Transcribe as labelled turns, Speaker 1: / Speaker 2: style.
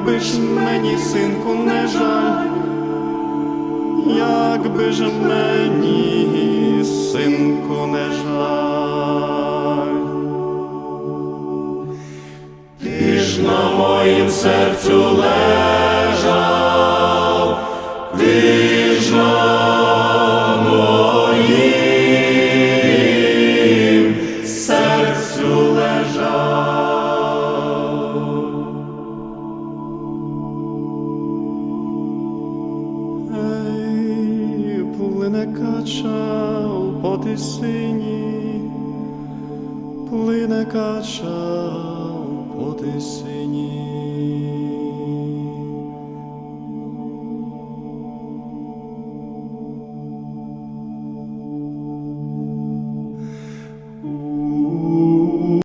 Speaker 1: якби ж мені, синку, не жаль, якби ж мені, синку, не жаль. Ти ж на моїм серцю лежав, у сині, плине кача у потисині.